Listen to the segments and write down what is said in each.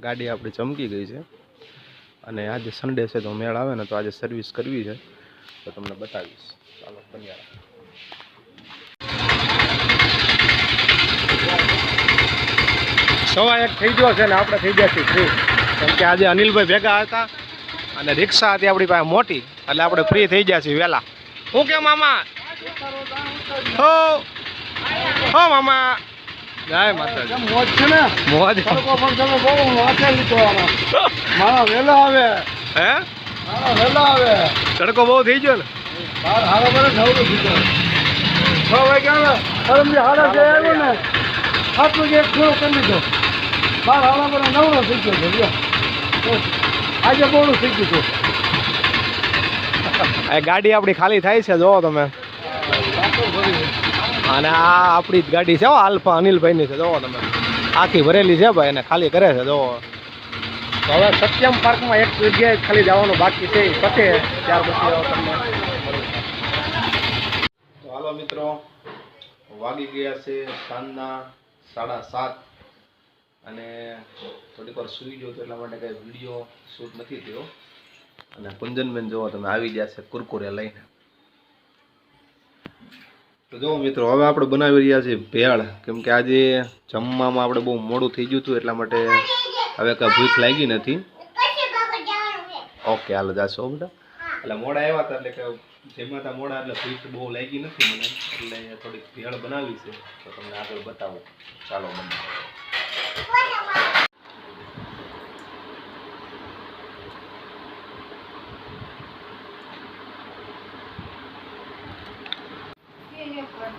ગાડી આપણી ચમકી ગઈ છે. અને આજે સન્ડે છે તો મેળ આવે ને તો આજે સર્વિસ કરવી છે. તો તમને બતાવીશ. ચાલો બન્યા સવા એક થઈ ગયો છે ને આપણે થઈ ગયા છીએ ફ્રી કેમ કે આજે અનિલભાઈ ભેગા હતા અને રિક્ષા હતી આપણી પાસે મોટી, એટલે આપણે ફ્રી થઈ ગયા છીએ વહેલા. હું કે, મામા? હો. હો, મામા. જય માતાજી. મોજ છે ને? મોજ? પણ તમે બહુ વાંચે લીધો મારા વહેલા આવે. હે? મારા વહેલા આવે. તડકો બહુ થઈ ગયો ને? બાર હારા બરે નવરો દીધો છ વાગ્યા કરમજી હાડા જે આવ્યો ને. જે એક પૂરો કરી લીધો. બાર હારા બરે નવરો થઈ ગયો છે. આજે બહુ થઈ ગયું છું. ગાડી આપણી ખાલી થાય છે જોવો તમે. અને આ આપણી જ ગાડી છે હો આલ્ફા અનિલભાઈની છે જોવો તમે. આખી ભરેલી છે ભાઈ એને ખાલી કરે છે જોવો. તો હવે સત્યમ પાર્કમાં એક જગ્યાએ ખાલી જવાનું બાકી છે પતે ત્યાર પછી તમને તો હાલો મિત્રો વાગી ગયા છે સાંજના સાડા સાત. અને થોડીક વાર સૂઈ ગયો તો એટલા માટે કાંઈ વીડિયો શૂટ નથી થયો. અને કુંજનબેન જોવો તમે આવી ગયા છે કુરકુરે લઈને. તો જો મિત્રો, હવે આપણે બનાવી રહ્યા છીએ ભેળ. કેમ કે આજે જમવામાં આપણે બહુ મોડું થઈ ગયું હતું, એટલા માટે હવે કાંઈ ભૂખ લાગી નથી. ઓકે, હાલો જાશો બેટા. એટલે મોડા આવ્યા હતા, એટલે કે જેમાં હતા મોડા, એટલે ભૂખ બહુ લાગી નથી મને. એટલે થોડીક ભેળ બનાવી છે, તો તમને આગળ બતાવું. ચાલો બનાવો હાલો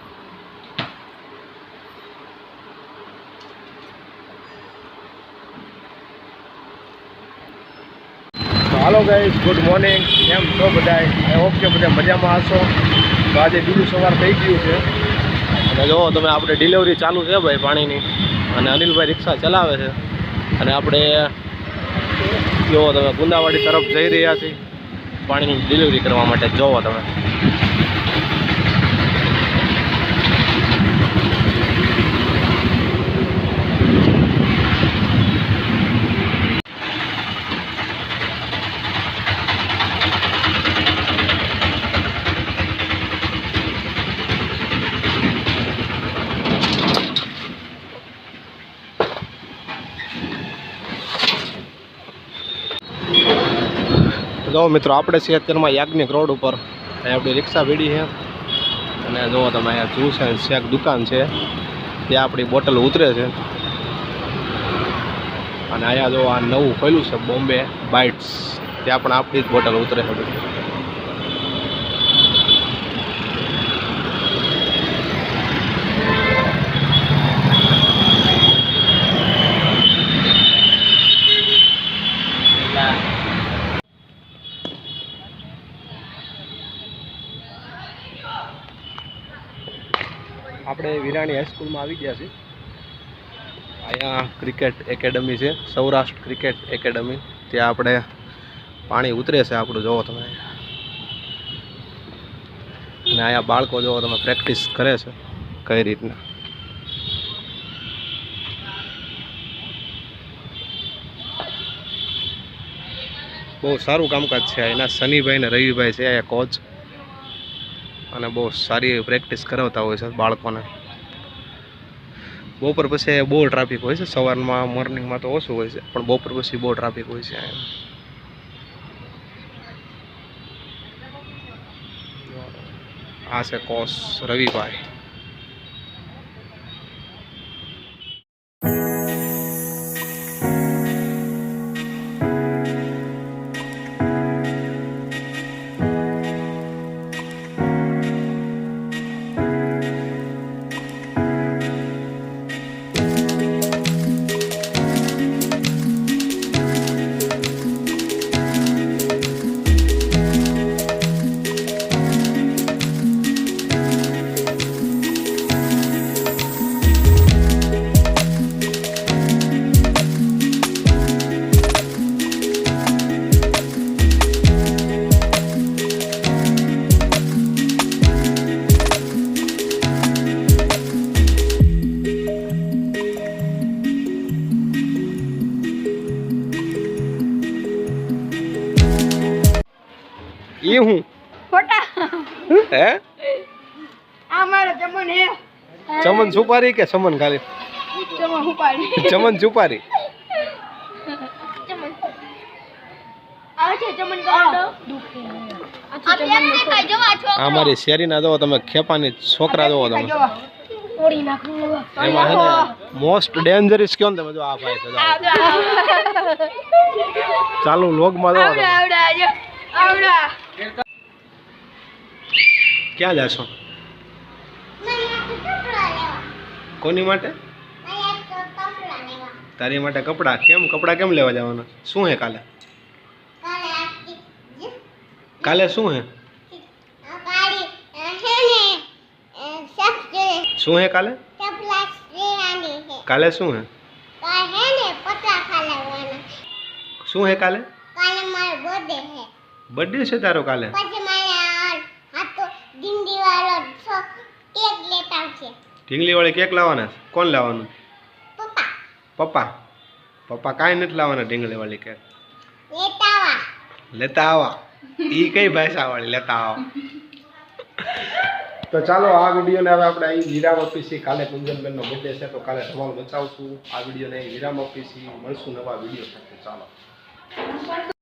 ગાઈઝ ગુડ મોર્નિંગ કેમ છો બધાય? આઈ હોપ કે બધા મજામાં હશો. તો આજે બીજું સવાર થઈ ગયું છે. અને જો, તમે આપણે ડિલિવરી ચાલુ છે ભાઈ પાણીની. અને અનિલભાઈ રિક્ષા ચલાવે છે. અને આપણે જુઓ તમે ગુંદાવાડી તરફ જઈ રહ્યા છીએ, પાણીની ડિલિવરી કરવા માટે. જોવો તમે. જો મિત્રો, આપણે છીએ અત્યારમાં યાજ્ઞિક રોડ ઉપર. અહીં આપણી રિક્ષા ભીડી છે. અને જુઓ તમે અહીંયા જ્યુસ એન્ડ શેક દુકાન છે. ત્યાં આપણી બોટલ ઉતરે છે. અને અહીંયા જો આ નવું ખોલ્યું છે, બોમ્બે બાઇટ્સ. ત્યાં પણ આપણી જ બોટલ ઉતરે છે. આપણે વિરાણી હાઈસ્કૂલમાં આવી ગયા છીએ. અહીંયા ક્રિકેટ એકેડમી છે, સૌરાષ્ટ્ર ક્રિકેટ એકેડમી ત્યાં આપણે પાણી ઉતરે છે આપણું જોવો તમે અને અહીંયા બાળકો જોવો તમે પ્રેક્ટિસ કરે છે, કઈ રીતના. બહુ સારું કામકાજ છે એના શનિભાઈ ને રવિભાઈ છે, અહીંયા કોચ અને બહુ સારી પ્રેક્ટિસ કરાવતા હોય છે બાળકોને બપોર પછી બહુ ટ્રાફિક હોય છે, સવારમાં મોર્નિંગમાં તો ઓછું હોય છે, પણ બપોર પછી બહુ ટ્રાફિક હોય છે. આ છે કોસ રવિભાઈ એ હું? ફોટા? હે? આ મારો ચમન હે. ચમન સુપારી કે ચમન ખાલી? ચમન સુપારી. ચમન સુપારી. ચમન આવે છે ચમન કરો તો આ મારી શેરીના જોવો તમે ખેપાની છોકરા જોવો તમે. એમાં છે ને મોસ્ટ ડેન્જરસ કયો તમે જો આ ભાઈ છે ચાલુ લોગમાં જોવો આવડા આવડા. આવડા. ક્યાં જાશો કોની માટે તારી માટે કપડાં કેમ કપડાં કેમ લેવા જવાના શું હે કાલે કાલે શું હે શું હે કાલે કાલે શું હે શું હે કાલે બર્થડે છે તારો કાલે? ઢીંગલી વાળી કેક લાવવાના કોણ લાવવાનું? પપ્પા. પપ્પા? કાંઈ નથી લાવવાના ઢીંગલી વાળી કેક. લેતા આવા. ઈ કઈ ભાષા વાળી લેતા આવા? તો ચાલો આ વિડીયોને હવે આપણે અહીં વિરામ આપીશી. કાલે કુંજનબેનનો બર્થડે છે તો કાલે ધમાલ બચાવશું આ વિડીયોને અહીં વિરામ આપીશી. મળશું નવા વીડિયો સાથે. ચાલો.